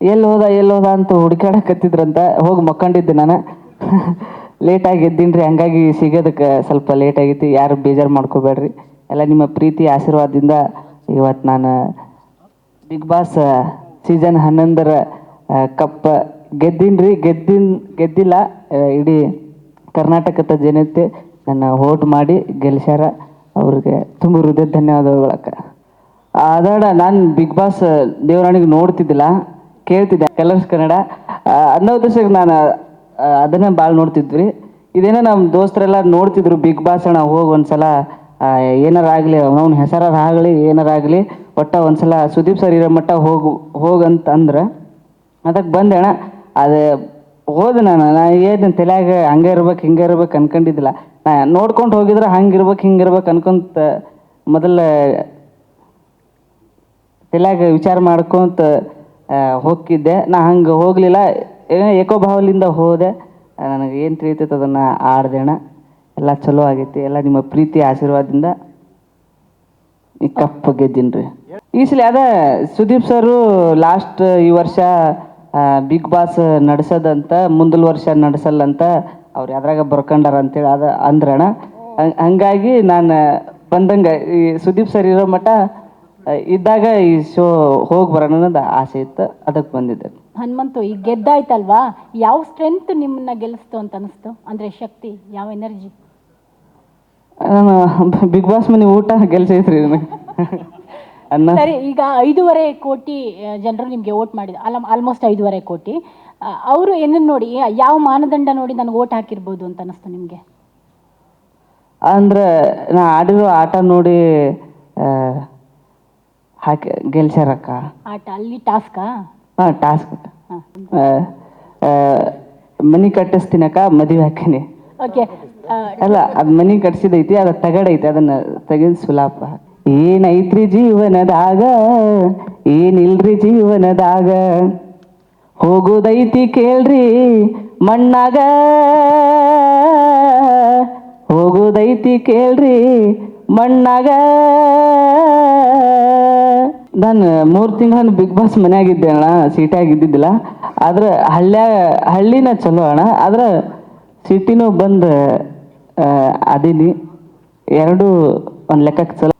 ಎಲ್ಲಿ ಹೋದ ಎಲ್ಲಿ ಹೋದ ಅಂತ ಹುಡುಕಾಡಕತ್ತಿದ್ರಂತ ಹೋಗಿ ಮಕ್ಕೊಂಡಿದ್ದೆ ನಾನು. ಲೇಟಾಗಿ ರೀ ಹಂಗಾಗಿ ಸಿಗೋದಕ್ಕೆ ಸ್ವಲ್ಪ ಲೇಟ್ ಯಾರು ಬೇಜಾರು ಮಾಡ್ಕೋಬೇಡ್ರಿ. ಎಲ್ಲ ನಿಮ್ಮ ಪ್ರೀತಿ, ಆಶೀರ್ವಾದದಿಂದ ಇವತ್ತು ನಾನು ಬಿಗ್ ಬಾಸ್ ಸೀಸನ್ ಹನ್ನೊಂದರ ಕಪ್ ಗೆದ್ದೀನಿ ಗೆದ್ದೀನ್ರಿ. ಗೆದ್ದಿನ್, ಗೆದ್ದಿಲ್ಲ ಇಡೀ ಕರ್ನಾಟಕದ ಜನತೆ ನನ್ನ ವೋಟ್ ಮಾಡಿ ಗೆಲ್ಸ್ಯಾರ. ಅವ್ರಿಗೆ ತುಂಬ ಹೃದಯ ಧನ್ಯವಾದಗಳಕ್ಕ. ಅದಾಡ ನಾನು ಬಿಗ್ ಬಾಸ್ ದೇವರಾಣಿಗೆ ನೋಡ್ತಿದ್ದಿಲ್ಲ. ಕೇಳ್ತಿದ್ದೆ ಕಲರ್ಸ್ ಕನ್ನಡ ಅನ್ನೋ ಉದ್ದೇಶಕ್ಕೆ ನಾನು ಅದನ್ನೇ ಭಾಳ ನೋಡ್ತಿದ್ವಿ. ಇದೇನೋ ನಮ್ಮ ದೋಸ್ತರೆಲ್ಲ ನೋಡ್ತಿದ್ರು ಬಿಗ್ ಬಾಸ್ ಅಣ್ಣ ಹೋಗಿ ಒಂದ್ಸಲ ಸಲ ಏನಾರ ಆಗಲಿ, ಅವನವ್ನ ಹೆಸರಾರ ಆಗಲಿ, ಏನಾರ ಆಗಲಿ, ಒಟ್ಟ ಒಂದ್ಸಲ ಸುದೀಪ್ ಸರ್ ಇರೋ ಮಟ್ಟ ಹೋಗು ಹೋಗಂತ ಅಂದ್ರೆ ಅದಕ್ಕೆ ಬಂದೆ ಅಣ್ಣ. ಅದು, ಹೋದೆ ನಾನು ನಾನು ಏನು ತಲೆಯಾಗ ಹಂಗೆ ಇರ್ಬೇಕು, ಹಿಂಗೆ ಇರ್ಬೇಕು ಅನ್ಕೊಂಡಿದ್ದಿಲ್ಲ. ನಾ ನೋಡ್ಕೊಂಡು ಹೋಗಿದ್ರೆ ಹಂಗೆ ಇರ್ಬೇಕು, ಹಿಂಗೆ ಇರ್ಬೇಕು ಅನ್ಕೊಂತ, ಮೊದಲ ತಲೆಯಾಗ ವಿಚಾರ ಮಾಡ್ಕೊಂತ ಆ, ಹೋಗಿದ್ದೆ ನಾ ಹಂಗೆ ಹೋಗಲಿಲ್ಲ. ಏನೋ ಭಾವಲಿಂದ ಹೋದೆ. ನನಗೆ ಏನು ತಿಳಿತೈತೆ ಅದನ್ನು ಆಡ್ದೆ ಅಣ್ಣ. ಎಲ್ಲ ಚಲೋ ಆಗೈತಿ. ಎಲ್ಲ ನಿಮ್ಮ ಪ್ರೀತಿ ಆಶೀರ್ವಾದದಿಂದ ಈ ಕಪ್ ಗೆದ್ದೀನಿ ರೀ ಈ ಸಲ ಅದ ಸುದೀಪ್ ಸರು ಲಾಸ್ಟ್ ಈ ವರ್ಷ ಬಿಗ್ ಬಾಸ್ ನಡೆಸೋದಂತ ಮುಂದಿನ ವರ್ಷ ನಡೆಸಲ್ಲಂತ ಅವ್ರು ಯಾವ್ದ್ರಾಗ ಬರ್ಕೊಂಡಾರ ಅಂತೇಳಿ ಅದ ಅಂದ್ರಣ ಹಂಗ್- ಹಂಗಾಗಿ ನಾನು ಬಂದಂಗೆ ಈ ಸುದೀಪ್ ಸರ್ ಇರೋ ಮಟ್ಟ ಇದ್ದಾಗ ಈ ಶೋ ಹೋಗಿ ಬರೋಣ ಅನ್ನೋದು ಆಸೆ ಇತ್ತು. ಅದಕ್ಕೆ ಬಂದಿದ್ದೆ. ಹನುಮಂತು ಈಗ ಗೆದ್ದಾಯ್ತಲ್ವಾ? ಯಾವ ಸ್ಟ್ರೆಂತ್ ನಿಮ್ಮನ್ನ ಗೆಲ್ಲಿಸ್ತು ಅಂತ ಅನಿಸ್ತು? ಅಂದ್ರೆ ಶಕ್ತಿ ಯಾವ ಎನರ್ಜಿ ನಾನು ಬಿಗ್ ಬಾಸ್ ಮನೆ ಊಟ ಗೆಲ್ಸೈತ್ರಿ ನನಗೆ ಅನ್ನ. ಸರಿ ಈಗ ಐದೂವರೆ ಕೋಟಿ ಜನರು ನಿಮಗೆ ವೋಟ್ ಮಾಡಿದ ಅಲ್ಲ ಆಲ್ಮೋಸ್ಟ್ ಐದೂವರೆ ಕೋಟಿ. ಅವರು ಏನನ್ನ ನೋಡಿ ಯಾವ ಮಾನದಂಡ ನೋಡಿ ನನಗೆ ವೋಟ್ ಹಾಕಿರ್ಬೋದು ಅಂತ ಅನಿಸ್ತು ನಿಮಗೆ? ಅಂದ್ರೆ ನಾ ಆಡಿರೋ ಆಟ ನೋಡಿ ಆ, ಹಾಕಿ ಗೆಲ್ಸ್ಯಾರಕ್ಕ ಆಟ ಅಲ್ಲಿ ಟಾಸ್ಕಾ? ಹಾಂ ಟಾಸ್ಕ್. ಮನಿ ಕಟ್ಟಿಸ್ತೀನಕ್ಕ ಮದುವೆ ಹಾಕಿನಿ. ಓಕೆ. ಅಲ್ಲ ಅದು ಮನಿ ಕಟ್ಸಿದೈತಿ ಅದು ತಗಡೈತಿ ಅದನ್ನ ತೆಗೆದು ಸುಲಾಪ. ಏನೈತ್ರಿ ಜೀವನದಾಗ ಏನಿಲ್ರಿ ಜೀವನದಾಗ? ಹೋಗೋದೈತಿ ಕೇಳ್ರಿ ಮಣ್ಣಾಗ. ಹೋಗೋದೈತಿ ಕೇಳ್ರಿ ಮಣ್ಣಾಗ. ನಾನು ಮೂರು ತಿಂಗಳ ಬಿಗ್ ಬಾಸ್ ಮನೆಯಾಗಿದ್ದೆ ಅಣ್ಣ ಸಿಟಿಯಾಗಿದ್ದಿದ್ದಿಲ್ಲ ಆದ್ರೆ ಹಳ್ಳಿಯ, ಹಳ್ಳಿನ ಚಲೋ ಅಣ್ಣ, ಆದ್ರೆ ಸಿಟಿನೂ ಬಂದು ಅದೀನಿ. ಎರಡು ಒಂದು ಲೆಕ್ಕಕ್ಕೆ ಚಲೋ.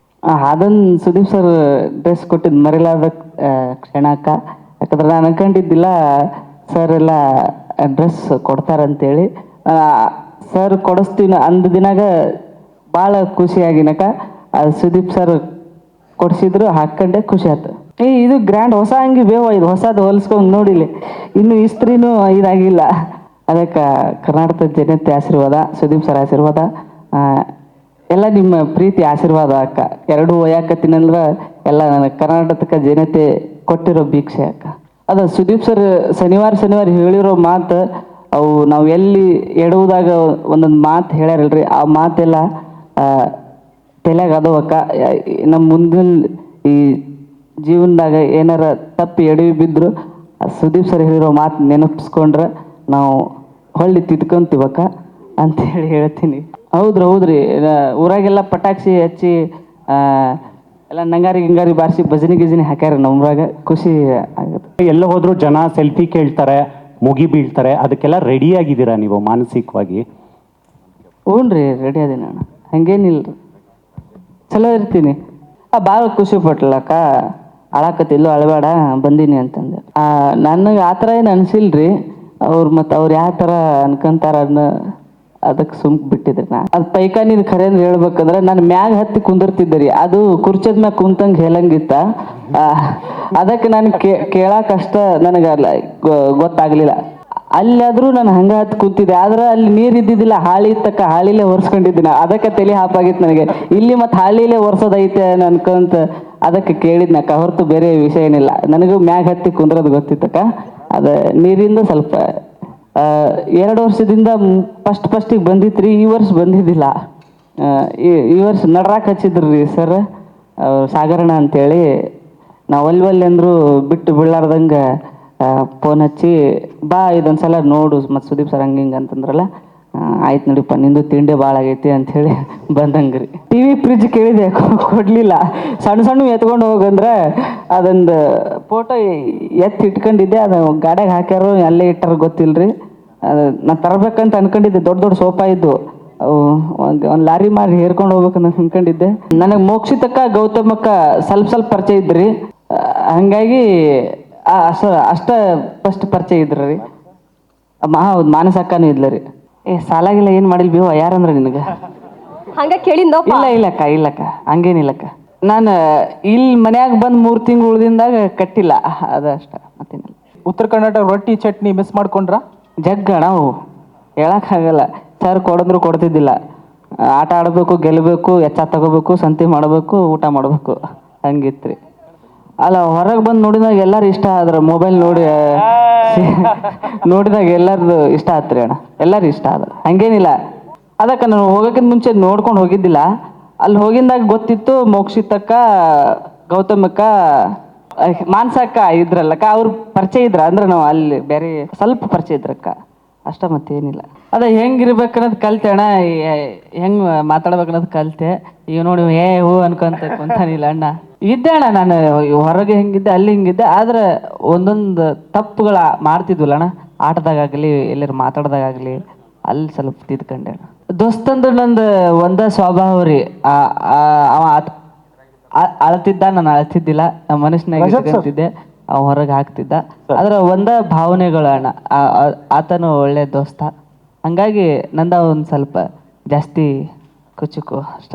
ಅದನ್ನು ಸುದೀಪ್ ಸರ್ ಡ್ರೆಸ್ ಕೊಟ್ಟಿದ್ದು ಮರಿಲಾದ ಕ್ಷಣಕ್ಕ. ಯಾಕಂದ್ರೆ ನಾನು ಅನ್ಕೊಂಡಿದ್ದಿಲ್ಲ, ಸರ್ ಎಲ್ಲ ಡ್ರೆಸ್ ಕೊಡ್ತಾರಂತೇಳಿ. ಸರ್ ಕೊಡಿಸ್ತೀನಿ ಅಂದ ದಿನಾಗ ಭಾಳ ಖುಷಿಯಾಗಿನಕ ಅದು ಸುದೀಪ್ ಸರ್ ಕೊಡ್ಸಿದ್ರು ಹಾಕೊಂಡೆ ಖುಷಿ ಆಯ್ತು ಏ, ಇದು ಗ್ರ್ಯಾಂಡ್ ಹೊಸ ಅಂಗಿ ಬೇವ, ಇದು ಹೊಸದು ಹೊಲಿಸ್ಕೊಂಡು ನೋಡಿಲಿ ಇನ್ನು ಇಸ್ತ್ರಿನೂ ಇದಾಗಿಲ್ಲ. ಅದಕ್ಕೆ ಕರ್ನಾಟಕದ ಜನತೆ ಆಶೀರ್ವಾದ, ಸುದೀಪ್ ಸರ್ ಆಶೀರ್ವಾದ ಎಲ್ಲ ನಿಮ್ಮ ಪ್ರೀತಿ ಆಶೀರ್ವಾದ ಅಕ್ಕ. ಎರಡು ಒಯ್ಯಾಕತ್ತಿನಂದ್ರೆ ಎಲ್ಲ ನನ್ನ ಕರ್ನಾಟಕ ಜನತೆ ಕೊಟ್ಟಿರೋ ಭಿಕ್ಷೆ ಅಕ್ಕ. ಅದ ಸುದೀಪ್ ಸರ್ ಶನಿವಾರ ಶನಿವಾರ ಹೇಳಿರೋ ಮಾತು, ಅವು ನಾವು ಎಲ್ಲಿ ಎಡುವುದಾಗ ಒಂದೊಂದು ಮಾತು ಹೇಳ್ಯಾರಲ್ರಿ. ಆ ಮಾತೆಲ್ಲ ಅದಾವಕ್ಕ ನಮ್ಮ ಮುಂದಿನ ಈ ಜೀವನದಾಗ ಏನಾರ ತಪ್ಪಿ ಎಡವಿ ಬಿದ್ದರು ಸುದೀಪ್ ಸರ್ ಹೇಳಿರೋ ಮಾತು ನೆನಪಿಸ್ಕೊಂಡ್ರೆ ನಾವು ಹೊಳ್ಳಿ ತಿದ್ಕೊಂತೀವಕ್ಕ ಅಂತೇಳಿ ಹೇಳ್ತೀನಿ. ಹೌದ್ರಿ ಹೌದ್ರಿ. ಊರಾಗೆಲ್ಲ ಪಟಾಕ್ಷಿ ಹಚ್ಚಿ ಎಲ್ಲ ನಂಗಾರಿ ಗಿಂಗಾರಿ ಬಾರಿಸಿ ಭಜನೆ ಗಿಜನಿ ಹಾಕ್ಯಾರ ನಮ್ಮೂರಾಗ ಖುಷಿ ಆಗುತ್ತೆ. ಎಲ್ಲ ಹೋದ್ರು ಜನ ಸೆಲ್ಫಿ ಕೇಳ್ತಾರೆ ಮುಗಿ ಬೀಳ್ತಾರೆ ಅದಕ್ಕೆಲ್ಲ ರೆಡಿ ಆಗಿದ್ದೀರಾ ನೀವು ಮಾನಸಿಕವಾಗಿ? ಹ್ಞೂ ರೀ ರೆಡಿ ಅದೀನಿ ಅಣ್ಣ. ಹಂಗೇನಿಲ್ಲ ಚಲೋ ಇರ್ತೀನಿ. ಆ, ಭಾಳ ಖುಷಿ ಪಟ್ಲಕ್ಕ. ಅಳಾಕತ್ತಿಲ್ಲೋ ಅಳಬೇಡ, ಬಂದೀನಿ ಅಂತಂದೆ. ನನಗೆ ಆ ಥರ ಏನು ಅನಿಸಿಲ್ರಿ. ಅವ್ರು ಮತ್ತು ಅವ್ರು ಯಾವ ಥರ ಅನ್ಕೊಂತಾರ ಅನ್ನೋ ಅದಕ್ಕೆ ಸುಮ್ಕ್ ಬಿಟ್ಟಿದ್ರಿ ನಾ. ಅದು ಪೈಖಾನಿದು ಖರೆ ಅಂದ್ರೆ ಹೇಳ್ಬೇಕಂದ್ರೆ, ನಾನು ಮ್ಯಾಗ ಹತ್ತಿ ಕುಂದಿರ್ತಿದ್ದೆ ರೀ. ಅದು ಕುರ್ಚದ ಮ್ಯಾಗ ಕುಂತಂಗೆ ಹೇಳಂಗಿತ್ತ. ಅದಕ್ಕೆ ನಾನು ಕೇಳಕ್ಕಷ್ಟ ನನಗೆ ಗೊತ್ತಾಗ್ಲಿಲ್ಲ. ಅಲ್ಲಾದ್ರೂ ನಾನು ಹಂಗ ಹತ್ತು ಕೂತಿದ್ದೆ, ಆದ್ರೆ ಅಲ್ಲಿ ನೀರು ಇದ್ದಿದ್ದಿಲ್ಲ, ಹಾಳಿ ತಕ್ಕ ಹಾಳಿಲೇ ಒರೆಸ್ಕೊಂಡಿದ್ದೀನಿ. ಅದಕ್ಕೆ ತಲೆ ಹಾಪಾಗಿತ್ತು ನನಗೆ. ಇಲ್ಲಿ ಮತ್ತೆ ಹಾಳಿಲೇ ಒರೆಸೋದೈತೆ ಅನ್ಕೊಂತ ಅದಕ್ಕೆ ಕೇಳಿದ್ನಕ್ಕ ಹೊರತು ಬೇರೆ ವಿಷಯ ಏನಿಲ್ಲ. ನನಗೂ ಮ್ಯಾಗ ಹತ್ತಿ ಕುಂದ್ರದು ಗೊತ್ತಿತ್ತಕ್ಕ. ಅದು ನೀರಿಂದ ಸ್ವಲ್ಪ ಎರಡು ವರ್ಷದಿಂದ ಫಸ್ಟ್ ಫಸ್ಟಿಗೆ ಬಂದಿತ್ತು ಈ ವರ್ಷ ಬಂದಿದ್ದಿಲ್ಲ. ಈ ವರ್ಷ ನಡ್ರಾಕ್ ಹಚ್ಚಿದ್ರು ರೀ ಸರ್ ಸಾಗರಣ ಅಂತೇಳಿ. ನಾವು ಅಲ್ಲಿ ಅಂದ್ರು ಬಿಟ್ಟು ಬೀಳಾರ್ದಂಗೆ ಫೋನ್ ಹಚ್ಚಿ, ಬಾ, ಇದೊಂದ್ಸಲ ನೋಡು, ಮತ್ತು ಸುದೀಪ್ ಸರ್ ಹಂಗೆ ಅಂತಂದ್ರಲ್ಲ ಆಯ್ತು ನೋಡಿಪ್ಪ, ನಿಂದು ತಿಂಡಿ ಭಾಳ ಆಗೈತಿ ಅಂಥೇಳಿ ಬಂದಂಗ್ರಿ. ಟಿ ವಿ ಫ್ರಿಜ್ ಕೇಳಿದೆ ಕೊಡಲಿಲ್ಲ. ಸಣ್ಣ ಸಣ್ಣ ಎತ್ಕೊಂಡು ಹೋಗಂದ್ರೆ ಅದೊಂದು ಫೋಟೋ ಎತ್ತಿ ಇಟ್ಕೊಂಡಿದ್ದೆ, ಅದು ಗಾಡಿಗೆ ಹಾಕ್ಯಾರೋ, ಅಲ್ಲೇ ಇಟ್ಟಾರ ಗೊತ್ತಿಲ್ರಿ. ಅದು ನಾ ತರಬೇಕಂತ ಅನ್ಕೊಂಡಿದ್ದೆ, ದೊಡ್ಡ ದೊಡ್ಡ ಸೋಫಾ ಇದ್ದು. ಅವು, ಒಂದು ಒಂದು ಲಾರಿ ಮಾಡಿ ಹೇರ್ಕೊಂಡು ಹೋಗ್ಬೇಕಂತ ಅನ್ಕೊಂಡಿದ್ದೆ. ನನಗೆ ಮೋಕ್ಷಿತಕ್ಕ ಗೌತಮಕ್ಕ ಸ್ವಲ್ಪ ಸ್ವಲ್ಪ ಪರಿಚಯ ಇದ್ರಿ. ಹಾಗಾಗಿ ಅಷ್ಟ ಅಷ್ಟ ಫಸ್ಟ್ ಪರಿಚಯ ಇದ್ರ ರೀ. ಮಾ ಹೌದು ಮಾನಸಕ್ಕನೂ ಇದ್ಲ ರೀ. ಏ ಸಾಲಾಗಿಲ್ಲ ಏನು ಮಾಡಿಲ್ ಯಾರು ಯಾರಂದ್ರೆ ನಿನಗೆ? ಹಂಗ ಕೇಳಿಂದ ಇಲ್ಲ ಇಲ್ಲಕ್ಕ ಇಲ್ಲಕ್ಕ ಹಂಗೇನಿಲ್ಲಕ್ಕ ನಾನು ಇಲ್ಲಿ ಮನ್ಯಾಗ ಬಂದು ಮೂರು ತಿಂಗಳು ಉಳ್ದಿಂದಾಗ ಕಟ್ಟಿಲ್ಲ. ಅದಷ್ಟ ಮತ್ತೇನಿಲ್ಲ. ಉತ್ತರ ಕರ್ನಾಟಕ ರೊಟ್ಟಿ ಚಟ್ನಿ ಮಿಸ್ ಮಾಡ್ಕೊಂಡ್ರ? ಜಗ್ಗ ನಾವು ಹೇಳಕ್ಕಾಗಲ್ಲ ಸರ್ ಕೊಡಂದ್ರು ಕೊಡ್ತಿದ್ದಿಲ್ಲ. ಆಟ ಆಡಬೇಕು ಗೆಲ್ಲಬೇಕು ಎಚ್ಚ ತಗೋಬೇಕು ಸಂತಿ ಮಾಡಬೇಕು ಊಟ ಮಾಡಬೇಕು. ಹಂಗಿತ್ರಿ. ಅಲ್ಲ ಹೊರಗೆ ಬಂದು ನೋಡಿದಾಗ ಎಲ್ಲರೂ ಇಷ್ಟ ಆದ್ರೆ ಮೊಬೈಲ್ ನೋಡಿ ನೋಡಿದಾಗ ಎಲ್ಲರದು ಇಷ್ಟ ಆತ್ರಿ ಅಣ್ಣ. ಎಲ್ಲರೂ ಇಷ್ಟ ಆದ್ರೆ ಹಂಗೇನಿಲ್ಲ. ಅದಕ್ಕೆ ನಾನು ಹೋಗೋಕ್ಕಿಂತ ಮುಂಚೆ ನೋಡ್ಕೊಂಡು ಹೋಗಿದ್ದಿಲ್ಲ. ಅಲ್ಲಿ ಹೋಗಿದ್ದಾಗ ಗೊತ್ತಿತ್ತು ಮೋಕ್ಷಿತಕ್ಕ ಗೌತಮಕ್ಕ ಮಾನ್ಸಕ್ಕ ಇದ್ರಲ್ಲಕ್ಕ ಅವ್ರು ಪರಿಚಯ ಇದ್ರ? ಅಂದ್ರೆ ನಾವು ಅಲ್ಲಿ ಬೇರೆ ಸ್ವಲ್ಪ ಪರಿಚಯ ಇದ್ರಕ್ಕ. ಅಷ್ಟ ಮತ್ತೇನಿಲ್ಲ. ಅದ ಹೆಂಗಿರ್ಬೇಕು ಅನ್ನೋದು ಕಲ್ತೆ ಅಣ್ಣ ಹೆಂಗ್ ಮಾತಾಡ್ಬೇಕು ಅನ್ನೋದು ಕಲ್ತೆ. ಈಗ ನೋಡಿ ಏ ಹೂ ಅನ್ಕೊಂತ ಕುಂತಾನಿಲ್ಲ ಅಣ್ಣ. ಇದ್ದೆ ಅಣ್ಣ ನಾನು ಹೊರಗೆ ಹೆಂಗಿದ್ದೆ ಅಲ್ಲಿ ಹಿಂಗಿದ್ದೆ ಆದ್ರೆ ಒಂದೊಂದು ತಪ್ಪುಗಳ ಮಾಡ್ತಿದ್ವಲ್ಲ ಅಣ್ಣ. ಆಟದಾಗಲಿ ಎಲ್ಲರೂ ಮಾತಾಡ್ದಾಗಲಿ ಅಲ್ಲಿ ಸ್ವಲ್ಪ ತಿದ್ಕೊಂಡೆ ಅಣ್ಣ. ದೋಸ್ತಂದು ನಂದು ಒಂದ ಸ್ವಭಾವ ರೀ ಅವ ಅಳ್ತಿದ್ದ ನಾನು ಅಳ್ತಿದ್ದಿಲ್ಲ. ನಮ್ಮ ಮನಸ್ಸಿನಾಗ ಇಟ್ಕೊಂತಿದ್ದೆ ಅವ ಹೊರಗೆ ಹಾಕ್ತಿದ್ದ. ಅದ್ರ ಒಂದ ಭಾವನೆಗಳು ಅಣ್ಣ. ಆ- ಆ- ಆತನು ಒಳ್ಳೆ ದೋಸ್ತ. ಹಂಗಾಗಿ ನಂದ ಒಂದು ಸ್ವಲ್ಪ ಜಾಸ್ತಿ ಕುಚುಕು ಅಷ್ಟ.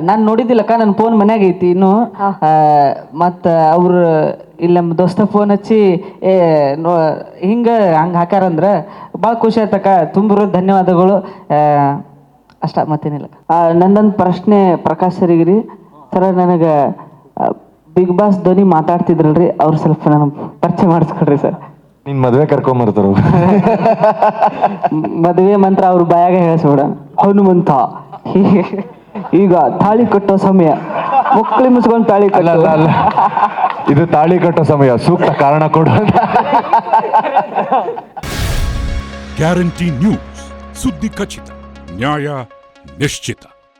ನಾನು ನೋಡಿದ್ದಿಲ್ಲಕ್ಕ ನನ್ನ ಫೋನ್ ಮನ್ಯಾಗ ಐತಿ ಇನ್ನು. ಮತ್ತು ಅವ್ರು ಇಲ್ಲಿ ನಮ್ಮ ದೋಸ್ತ ಫೋನ್ ಹಚ್ಚಿ ಏ ನೋ ಹಿಂಗ ಹಂಗೆ ಹಾಕ್ಯಾರಂದ್ರೆ ಭಾಳ ಖುಷಿ ಆಯ್ತಕ್ಕ ತುಂಬ ಧನ್ಯವಾದಗಳು. ಆ, ಅಷ್ಟ ಮತ್ತೇನಿಲ್ಲ. ನಂದೊಂದು ಪ್ರಶ್ನೆ ಪ್ರಕಾಶ್ ಸರಿಗಿರಿ. ಸರ ನನಗೆ ಬಿಗ್ ಬಾಸ್ ಧ್ವನಿ ಮಾತಾಡ್ತಿದ್ರಲ್ರಿ ಅವ್ರು ಸ್ವಲ್ಪ ನಾನು ಪರಿಚಯ ಮಾಡಿಸ್ಕೊಡ್ರಿ ಸರ್. ನಿನ್ ಮದ್ವೆ ಕರ್ಕೊಂಬರ್ತಾರ ಮದುವೆ ಮಂತ್ರ ಅವ್ರ ಬಾಯಾಗ ಹೇಳಿಸ್ಬಿಡ. ಹನುಮಂತ. ಈಗ ತಾಳಿ ಕಟ್ಟೋ ಸಮಯ. ಮಕ್ಕಳಿ ಮುಸ್ಕೊಂಡು ತಾಳಿ ಕಟ್ಟಲ್ಲ ಕಟ್ಟೋ ಅಲ್ಲ. ಅಲ್ಲ ಇದು ತಾಳಿ ಕಟ್ಟೋ ಸಮಯ. ಸೂಕ್ತ ಕಾರಣ ಕೊಡು ಅಂತ. ಗ್ಯಾರಂಟಿ ನ್ಯೂಸ್ ಸುದ್ದಿ ಖಚಿತ ನ್ಯಾಯ ನಿಶ್ಚಿತ